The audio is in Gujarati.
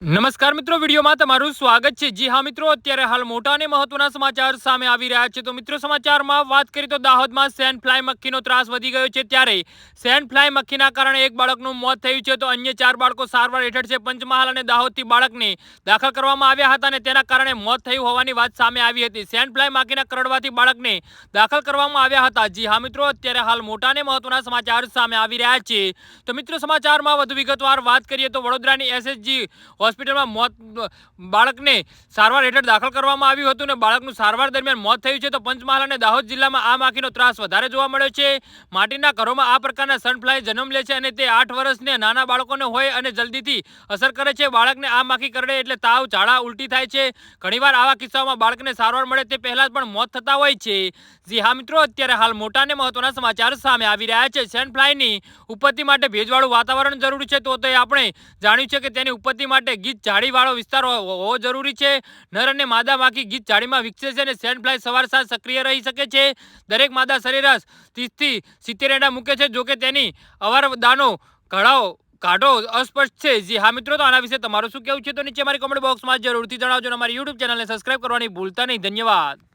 નમસ્કાર મિત્રો, વિડીયોમાં તમારું સ્વાગત છે. જી હા મિત્રો, અત્યારે હાલ મોટા અને મહત્વના સમાચાર સામે આવી રહ્યા છે. તો મિત્રો, સમાચારમાં વાત કરીએ તો દાહોદમાં સેન ફ્લાય મક્ખીનો ત્રાસ વધી ગયો છે ત્યારે સેન ફ્લાય મક્ખીના કારણે એક બાળકનું મોત થયું છે. તો અન્ય ચાર બાળકો સારવાર હેઠળ છે. પંચમહાલ અને દાહોદથી બાળકને દાખલ કરવામાં આવ્યા હતા અને તેના કારણે મોત થયું હોવાની વાત સામે આવી હતી. સેન ફ્લાય માખીના કરડવાથી બાળકને દાખલ કરવામાં આવ્યા હતા. જી હા મિત્રો, અત્યારે હાલ મોટા અને મહત્વના સમાચાર સામે આવી રહ્યા છે. તો મિત્રો, સમાચારમાં વધુ વિગતવાર વાત કરીએ તો વડોદરાની એસએસજી હોસ્પિટલમાં મોત, બાળકને સારવાર હેઠળ દાખલ કરવામાં આવ્યું હતું અને બાળકનું સારવાર દરમિયાન મોત થયું છે. તો પંચમહાલ અને દાહોદ જિલ્લામાં આ માખીનો ત્રાસ વધારે જોવા મળ્યો છે. માટીના ઘરોમાં આ પ્રકારના સનફ્લાય જન્મ લે છે અને તે આઠ વર્ષને નાના બાળકોને હોય અને જલ્દીથી અસર કરે છે. બાળકને આ માખી કરડે એટલે તાવ, ઝાડા, ઉલટી થાય છે. ઘણીવાર આવા કિસ્સાઓમાં બાળકને સારવાર મળે તે પહેલાં પણ મોત થતા હોય છે. જી હા મિત્રો, અત્યારે હાલ મોટા અને મહત્વના સમાચાર સામે આવી રહ્યા છે. સનફ્લાયની ઉપત્તિ માટે ભેજવાળું વાતાવરણ જરૂરી છે. તો તે આપણે જાણ્યું છે કે તેની ઉપત્તિ માટે ગીચ ઝાડીવાળો વિસ્તાર હોવો જરૂરી છે. નર અને માદા માખી ગીત ઝાડીમાં વિકસે છે અને સેન્ડફ્લાય સવાર સાંજ સક્રિય રહી શકે છે. દરેક માદા સરેરાશ ત્રીસથી સિત્તેર એંડા મૂકે છે, જોકે તેની અવાર દાનો ઘડાઓ કાઢો અસ્પષ્ટ છે. જી હા મિત્રો, તો આના વિશે તમારું શું કહેવું છે તો નીચે મારી કોમેન્ટ બોક્સમાં જરૂરથી જણાવજો અને અમારી યુટ્યુબ ચેનલને સબસ્ક્રાઈબ કરવાની ભૂલતા નહીં. ધન્યવાદ.